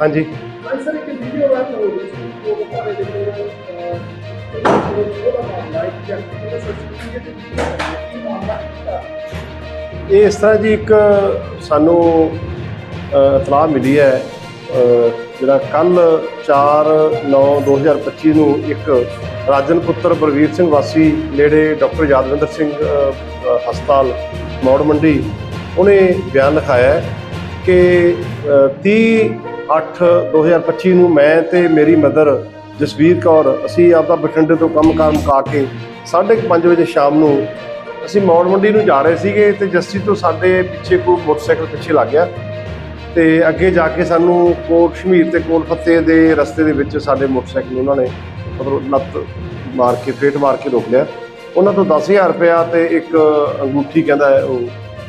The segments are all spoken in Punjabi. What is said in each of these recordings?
ਹਾਂਜੀ। ਅੱਜ ਸਰ ਇੱਕ ਵੀਡੀਓ ਵਾਇਰਲ ਹੋ ਰਹੀ ਸੀ ਉਹ ਬਾਰੇ ਦੇ ਕੋਲ ਉਹਦਾ ਮਾਮਲਾ ਹੈ ਕਿ ਜਿਹੜਾ ਸੋਸ਼ਲ ਮੀਡੀਆ ਤੇ ਕੀ ਮਾਮਲਾ ਹੈ? ਇਹ ਇਸ ਤਰ੍ਹਾਂ ਜੀ ਇੱਕ ਸਾਨੂੰ ਇਤਲਾਹ ਮਿਲੀ ਹੈ ਜਿਹੜਾ ਕੱਲ 4/9/2025 ਨੂੰ ਇੱਕ ਰਾਜਨ ਪੁੱਤਰ ਬਲਵੀਰ ਸਿੰਘ ਵਾਸੀ ਨੇੜੇ ਡਾਕਟਰ ਯਾਦਵਿੰਦਰ ਸਿੰਘ ਹਸਪਤਾਲ ਮੌੜ ਮੰਡੀ ਉਹਨੇ ਬਿਆਨ ਲਿਖਾਇਆ ਹੈ ਕਿ 30/8/2025 ਨੂੰ ਮੈਂ ਤੇ ਮੇਰੀ ਮਦਰ ਜਸਵੀਰ ਕੌਰ ਅਸੀਂ ਆਪਦਾ ਬਠਿੰਡੇ ਤੋਂ ਕੰਮਕਾਰ ਮੁਕਾ ਕੇ 5:30 ਵਜੇ ਸ਼ਾਮ ਨੂੰ ਅਸੀਂ ਮੌੜ ਮੰਡੀ ਨੂੰ ਜਾ ਰਹੇ ਸੀਗੇ ਤੇ ਜੱਸੀ ਤੋਂ ਸਾਡੇ ਪਿੱਛੇ ਕੋਈ ਮੋਟਰਸਾਈਕਲ ਪਿੱਛੇ ਲੱਗ ਗਿਆ ਤੇ ਅੱਗੇ ਜਾ ਕੇ ਸਾਨੂੰ ਕੋਟ ਸ਼ਮੀਰ ਤੇ ਕੋਲ ਫੱਤੇ ਦੇ ਰਸਤੇ ਦੇ ਵਿੱਚ ਸਾਡੇ ਮੋਟਰਸਾਈਕਲ ਨੂੰ ਉਹਨਾਂ ਨੇ ਮਤਲਬ ਲੱਤ ਮਾਰ ਕੇ, ਫੇਟ ਮਾਰ ਕੇ ਰੋਕ ਲਿਆ। ਉਹਨਾਂ ਤੋਂ 10000 ਰੁਪਇਆ ਤੇ ਇੱਕ ਅੰਗੂਠੀ ਕਹਿੰਦਾ ਉਹ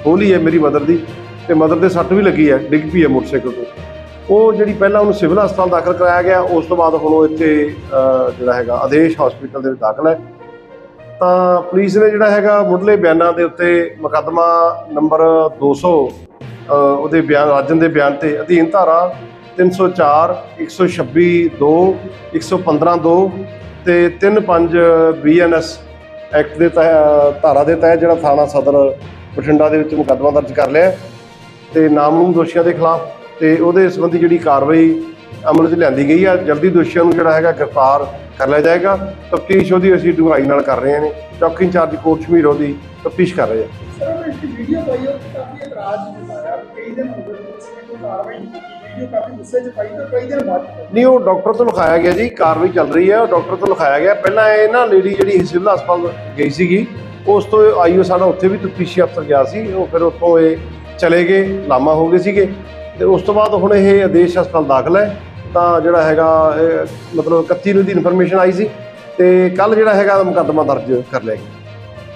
ਖੋਲੀ ਹੈ ਮੇਰੀ ਮਦਰ ਦੀ ਤੇ ਮਦਰ ਦੇ ਸੱਟ ਵੀ ਲੱਗੀ ਹੈ, ਡਿੱਗ ਪਈ ਹੈ ਮੋਟਰਸਾਈਕਲ ਤੋਂ। ਉਹ ਜਿਹੜੀ ਪਹਿਲਾਂ ਉਹਨੂੰ ਸਿਵਲ ਹਸਪਤਾਲ ਦਾਖਲ ਕਰਾਇਆ ਗਿਆ ਉਸ ਤੋਂ ਬਾਅਦ ਹੁਣ ਉਹ ਇੱਥੇ ਜਿਹੜਾ ਹੈਗਾ ਆਦੇਸ਼ ਹਸਪੀਟਲ ਦੇ ਵਿੱਚ ਦਾਖਲ ਹੈ। ਤਾਂ ਪੁਲਿਸ ਨੇ ਜਿਹੜਾ ਹੈਗਾ ਮੁੱਢਲੇ ਬਿਆਨਾਂ ਦੇ ਉੱਤੇ ਮੁਕੱਦਮਾ ਨੰਬਰ 200 ਅ, ਉਹਦੇ ਬਿਆਨ ਰਾਜਨ ਦੇ ਬਿਆਨ ਤੇ ਅਧੀਨ ਧਾਰਾ 304 126 2 115 2 ਤੇ 35 ਬੀਐਨਐਸ ਐਕਟ ਦੇ ਤਹਿ- ਧਾਰਾ ਦੇ ਤਹਿਤ ਜਿਹੜਾ ਥਾਣਾ ਸਦਰ ਬਠਿੰਡਾ ਦੇ ਵਿੱਚ ਮੁਕੱਦਮਾ ਦਰਜ ਕਰ ਲਿਆ ਹੈ ਤੇ ਨਾਮਲੂਮ ਦੋਸ਼ੀਆਂ ਦੇ ਖਿਲਾਫ ਤੇ ਉਹਦੇ ਸੰਬੰਧੀ ਜਿਹੜੀ ਕਾਰਵਾਈ ਅਮਲ 'ਚ ਲਿਆਂਦੀ ਗਈ ਆ ਜਲਦੀ ਦੋਸ਼ੀਆਂ ਨੂੰ ਜਿਹੜਾ ਹੈਗਾ ਗ੍ਰਿਫਤਾਰ ਕਰ ਲਿਆ ਜਾਏਗਾ। ਤਫਤੀਸ਼ ਉਹਦੀ ਅਸੀਂ ਡੂੰਘਾਈ ਨਾਲ ਕਰ ਰਹੇ ਨੇ ਚੌਕੀ ਇੰਚਾਰਜ ਕੋਟ ਸ਼ਮੀਰ ਉਹਦੀ ਤਫਤੀਸ਼ ਕਰ ਰਹੇ ਆ। ਵੀਡੀਓ ਪਾਈ ਉਹ ਕਾਫੀ ਇਤਰਾਜ਼ ਕਈ ਦਿਨ ਹੋ ਗਏ ਕੋਈ ਕਾਰਵਾਈ ਕੀਤੀ। ਨਹੀਂ ਉਹ ਡਾਕਟਰ ਤੋਂ ਲਿਖਾਇਆ ਗਿਆ ਜੀ ਕਾਰਵਾਈ ਚੱਲ ਰਹੀ ਹੈ ਉਹ ਡਾਕਟਰ ਤੋਂ ਲਿਖਾਇਆ ਗਿਆ ਪਹਿਲਾਂ ਇਹ ਨਾ ਲੇਡੀ ਜਿਹੜੀ ਸਿਵਲ ਹਸਪਤਾਲ ਗਈ ਸੀਗੀ ਉਸ ਤੋਂ ਆਈਓ ਸਾਡਾ ਉੱਥੇ ਵੀ ਤਫਤੀਸ਼ੀ ਅਫਸਰ ਗਿਆ ਸੀ। ਉਹ ਫਿਰ ਉੱਥੋਂ ਇਹ ਚਲੇ ਗਏ ਲਾਮਾ ਹੋ ਗਏ ਸੀਗੇ। ਤੇ ਉਸ ਤੋਂ ਬਾਅਦ ਹੁਣ ਇਹ ਆਦੇਸ਼ ਹਸਪਤਾਲ ਦਾਖਲ ਹੈ। ਤਾਂ ਜਿਹੜਾ ਹੈਗਾ, ਇਹ ਮਤਲਬ 31 ਨੂੰ ਦੀ ਇਨਫੋਰਮੇਸ਼ਨ ਆਈ ਸੀ ਤੇ ਕੱਲ ਜਿਹੜਾ ਹੈਗਾ ਮੁਕੱਦਮਾ ਦਰਜ ਕਰ ਲਿਆ ਗਿਆ।